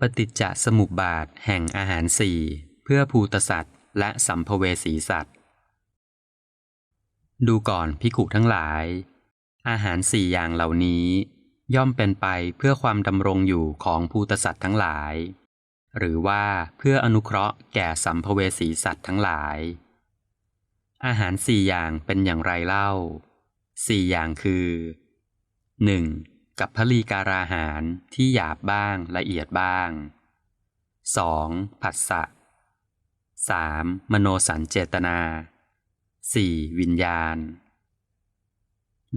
ปฏิจจสมุปบาทแห่งอาหารสี่เพื่อภูตสัตว์และสัมภเวสีสัตว์ ดูก่อนพิกุทั้งหลาย อาหารสี่อย่างเหล่านี้ ย่อมเป็นไปเพื่อความดำรงอยู่ของภูตสัตว์ทั้งหลาย หรือว่าเพื่ออนุเคราะห์แก่สัมภเวสีสัตว์ทั้งหลาย อาหารสี่อย่างเป็นอย่างไรเล่าสี่อย่างคือ 1. กับพลีการาหารที่หยาบบ้างละเอียดบ้าง 2. ผัสสะ 3. มโนสัญเจตนา 4. วิญญาณ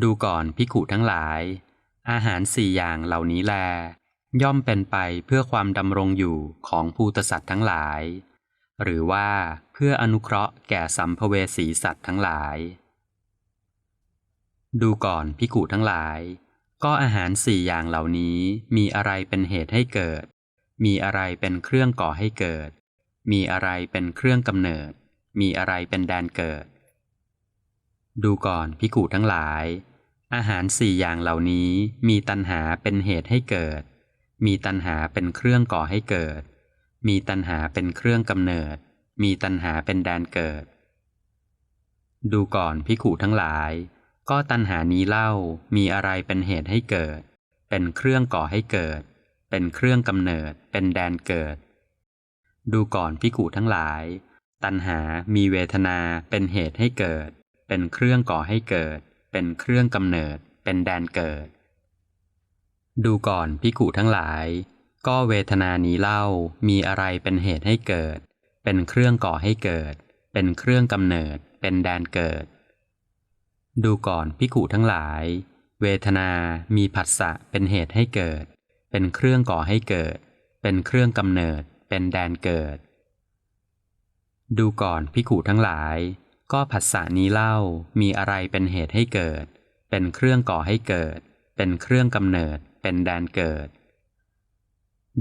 ดูก่อนพิขุทั้งหลาย อาหารสี่อย่างเหล่านี้แล ย่อมเป็นไปเพื่อความดำรงอยู่ของภูตสัตว์ทั้งหลาย หรือว่าเพื่ออนุเคราะห์แก่สัมภเวสีสัตว์ทั้งหลาย ดูก่อนพิขุทั้งหลาย ก็อาหารสี่อย่างเหล่านี้มีอะไรเป็นเหตุให้เกิด มีอะไรเป็นเครื่องก่อให้เกิด มีอะไรเป็นเครื่องกำเนิด มีอะไรเป็นแดนเกิด ดูก่อนพิกุทั้งหลาย อาหารสี่อย่างเหล่านี้มีตัณหาเป็นเหตุให้เกิด มีตัณหาเป็นเครื่องก่อให้เกิด มีตัณหาเป็นเครื่องกำเนิด มีตัณหาเป็นแดนเกิด ดูก่อนพิกุทั้งหลาย ก็ตัณหานี้เล่ามีอะไรเป็นเหตุให้เกิด เป็นเครื่องก่อให้เกิด เป็นเครื่องกำเนิด เป็นแดนเกิด ดูก่อนพิกุทั้งหลาย ตัณหามีเวทนาเป็นเหตุให้เกิด เป็นเครื่องก่อให้เกิด เป็นเครื่องกำเนิด เป็นแดนเกิด ดูก่อนพิกุทั้งหลาย ก็เวทนานี้เล่ามีอะไรเป็นเหตุให้เกิด เป็นเครื่องก่อให้เกิด เป็นเครื่องกำเนิด เป็นแดนเกิด ดูก่อนพิกุทั้งหลาย เวทนามีผัสสะเป็นเหตุให้เกิด เป็นเครื่องก่อให้เกิด เป็นเครื่องกำเนิด เป็นแดนเกิด ดูก่อนพิกุทั้งหลาย ก็ผัสสะนี้เล่ามีอะไรเป็นเหตุให้เกิด เป็นเครื่องก่อให้เกิด เป็นเครื่องกำเนิด เป็นแดนเกิด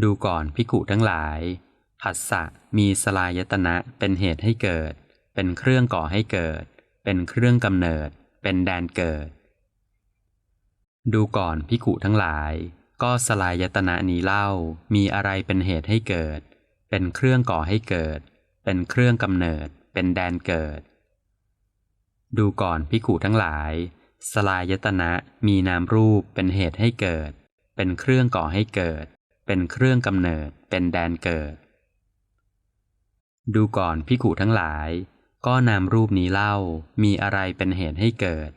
ดูก่อนพิกุทั้งหลายผัสสะมีสลายตนะเป็นเหตุให้เกิด เป็นเครื่องก่อให้เกิด เป็นเครื่องกำเนิด เป็นแดนเกิด ดูก่อนพิกุทั้งหลาย ก็สลายยตนะนี้เล่ามีอะไรเป็นเหตุให้เกิด เป็นเครื่องก่อให้เกิด เป็นเครื่องกำเนิด เป็นแดนเกิด ดูก่อนพิกุทั้งหลาย สลายตนะมีนามรูปเป็นเหตุให้เกิด เป็นเครื่องก่อให้เกิด เป็นเครื่องกำเนิด เป็นแดนเกิด ดูก่อนพิกุทั้งหลาย ก็นามรูปนี้เล่ามีอะไรเป็นเหตุให้เกิด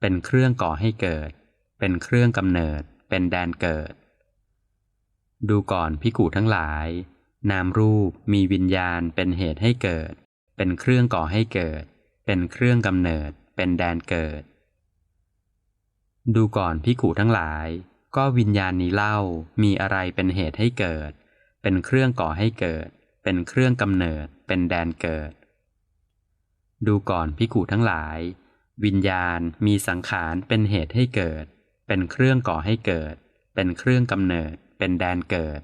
เป็นเครื่องก่อให้เกิด เป็นเครื่องกำเนิด เป็นแดนเกิด ดูก่อนพิกุทั้งหลาย นามรูปมีวิญญาณเป็นเหตุให้เกิด เป็นเครื่องก่อให้เกิด เป็นเครื่องกำเนิด เป็นแดนเกิด ดูก่อนพิกุทั้งหลาย ก็วิญญาณนี้เล่ามีอะไรเป็นเหตุให้เกิด เป็นเครื่องก่อให้เกิด เป็นเครื่องกำเนิด เป็นแดนเกิด ดูก่อนพิกุทั้งหลาย วิญญาณมีสังขารเป็นเหตุให้เกิด เป็นเครื่องก่อให้เกิด เป็นเครื่องกำเนิด เป็นแดนเกิด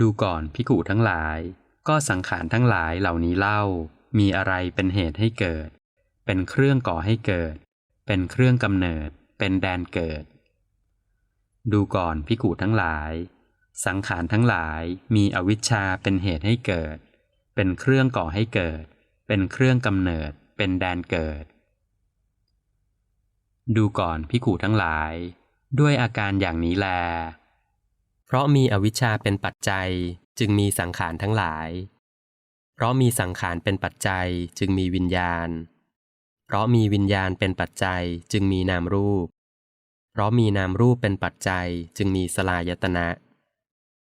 ดูก่อนพิกุทั้งหลาย ก็สังขารทั้งหลายเหล่านี้เล่า มีอะไรเป็นเหตุให้เกิด เป็นเครื่องก่อให้เกิด เป็นเครื่องกำเนิด เป็นแดนเกิด ดูก่อนพิกุทั้งหลาย สังขารทั้งหลายมีอวิชชาเป็นเหตุให้เกิด เป็นเครื่องก่อให้เกิด เป็นเครื่องกำเนิดเป็นแดนเกิด ดูก่อนพิกุทั้งหลาย ด้วยอาการอย่างนี้แล เพราะมีอวิชชาเป็นปัจจัยจึงมีสังขารทั้งหลาย เพราะมีสังขารเป็นปัจจัยจึงมีวิญญาณ เพราะมีวิญญาณเป็นปัจจัยจึงมีนามรูป เพราะมีนามรูปเป็นปัจจัยจึงมีสลายตนะ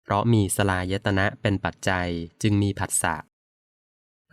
เพราะมีสลายตนะเป็นปัจจัยจึงมีผัสสะ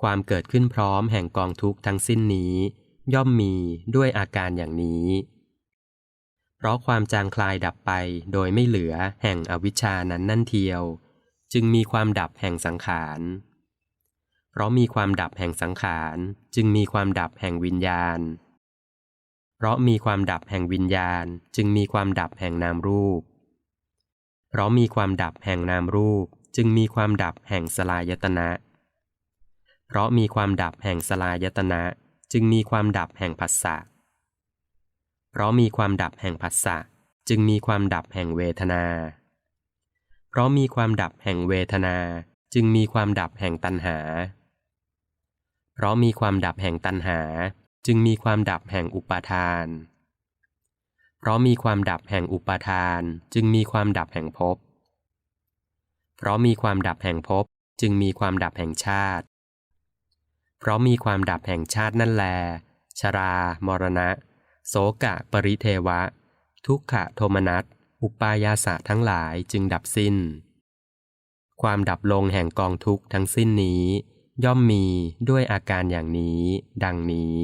ความเกิดขึ้นพร้อมแห่งกองทุกข์ทั้งสิ้นนี้ ย่อมมีด้วยอาการอย่างนี้ เพราะความจางคลายดับไปโดยไม่เหลือแห่งอวิชชานั้นนั่นเทียว จึงมีความดับแห่งสังขาร เพราะมีความดับแห่งสังขาร จึงมีความดับแห่งวิญญาณ เพราะมีความดับแห่งวิญญาณ จึงมีความดับแห่งนามรูป เพราะมีความดับแห่งนามรูป จึงมีความดับแห่งสลายตนะ เพราะมีความดับแห่งสลายตนะ จึงมีความดับแห่งผัสสะ เพราะมีความดับแห่งผัสสะจึงมีความดับแห่งเวทนา เพราะมีความดับแห่งเวทนา จึงมีความดับแห่งตัณหา เพราะมีความดับแห่งตัณหา จึงมีความดับแห่งอุปาทาน เพราะมีความดับแห่งอุปาทาน จึงมีความดับแห่งภพ เพราะมีความดับแห่งภพจึงมีความดับแห่งชาติ เพราะมีความดับแห่งชาตินั่นแล ชรา มรณะ โสกะปริเทวะ ทุกขะโทมนัส อุปายาสะทั้งหลายจึงดับสิ้น ความดับลงแห่งกองทุกข์ทั้งสิ้นนี้ ย่อมมีด้วยอาการอย่างนี้ ดังนี้